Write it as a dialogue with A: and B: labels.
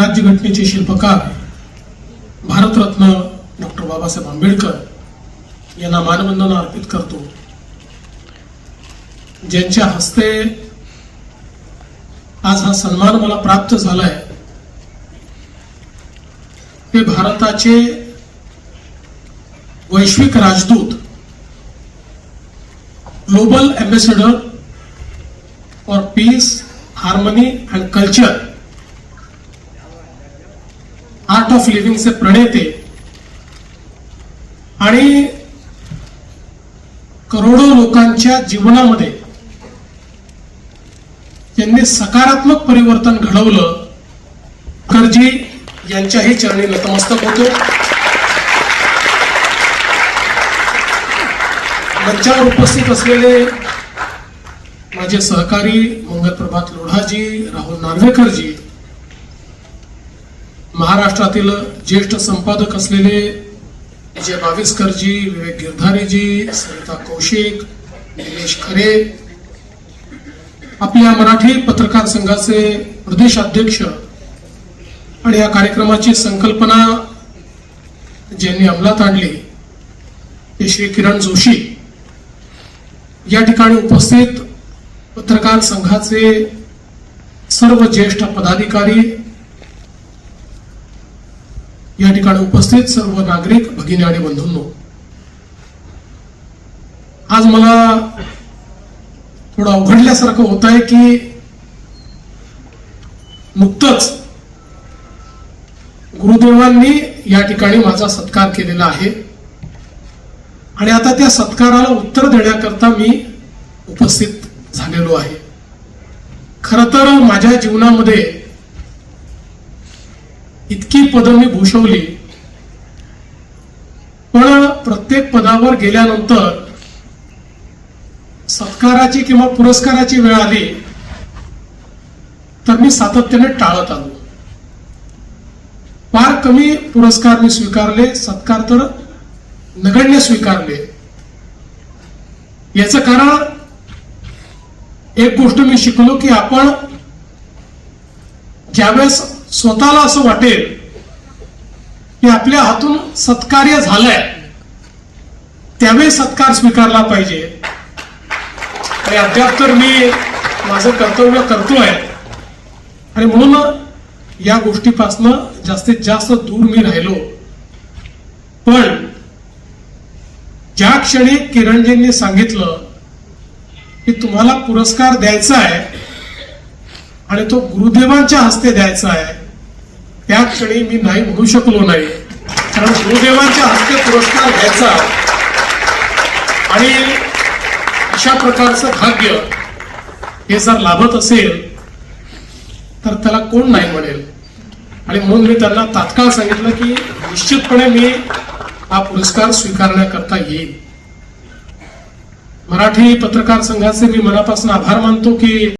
A: राज्यघटनेचे शिल्पकार भारतरत्न डॉक्टर बाबासाहेब आंबेडकर यांना मानवंदना अर्पित करतो. ज्यांच्या हस्ते आज हा सन्मान मला प्राप्त झालाय ते भारताचे वैश्विक राजदूत global ambassador for peace harmony and culture art of लिव्हिंगचे प्रणेते आणि करोडो लोकांच्या जीवनामध्ये त्यांनी सकारात्मक परिवर्तन घडवलं करजी यांच्याही चरणी नतमस्तक होतो. मंचावर उपस्थित असलेले माझे सहकारी मंगल प्रभात लोढाजी राहुल नार्वेकरजी महाराष्ट्रातील ज्येष्ठ संपादक असलेले विजय बावीसकरजी विवेक गिरधारीजी सरिता कौशिक निलेश खरे आपल्या मराठी पत्रकार संघाचे प्रदेश अध्यक्ष आणि या कार्यक्रमाची संकल्पना ज्यांनी अंमलात आणली ते श्री किरण जोशी. या ठिकाणी उपस्थित पत्रकार संघाचे सर्व ज्येष्ठ पदाधिकारी या ठिकाणी उपस्थित सर्व नागरिक भगिनी आणि बंधूंनो. आज मला थोडं अवघडल्यासारखं होत आहे की नुकतंच गुरुदेवांनी या ठिकाणी माझा सत्कार केलेला आहे. आणि आता त्या सत्काराला उत्तर देण्याकरता मी उपस्थित झालेलो आहे. खर तर माझ्या जीवनामध्ये इतकी पदं मी भूषवली. पण प्रत्येक पदावर गेल्यानंतर सत्काराची किंवा पुरस्काराची वेळ आली तर मी सातत्याने टाळत आलो. फार कमी पुरस्कार मी स्वीकारले सत्कार तर नगण्य स्वीकारले. याचं कारण एक गोष्ट मी शिकलो की आपण ज्यावेळेस स्वतःला असं वाटेल की आपल्या हातून सत्कार्य झालंय. त्यावेळी सत्कार स्वीकारला पाहिजे. आणि अद्याप तर मी माझं कर्तव्य करतोय. आणि म्हणून या गोष्टीपासनं जास्तीत जास्त दूर मी राहिलो. पण ज्या क्षणी किरणजींनी सांगितलं की तुम्हाला पुरस्कार द्यायचा आहे आणि तो गुरुदेवांच्या हस्ते द्यायचा आहे. त्या क्षणी मी नाही म्हणू शकलो नाही. कारण गुरुदेवांच्या हस्ते पुरस्कार घ्यायचा. आणि अशा प्रकारचं भाग्य हे जर लाभत असेल तर त्याला कोण नाही म्हणेल? आणि म्हणून मी त्यांना तात्काळ सांगितलं की निश्चितपणे मी हा पुरस्कार स्वीकारण्याकरता येईल मराठी पत्रकार संघाचे मी मनापासून आभार मानतो की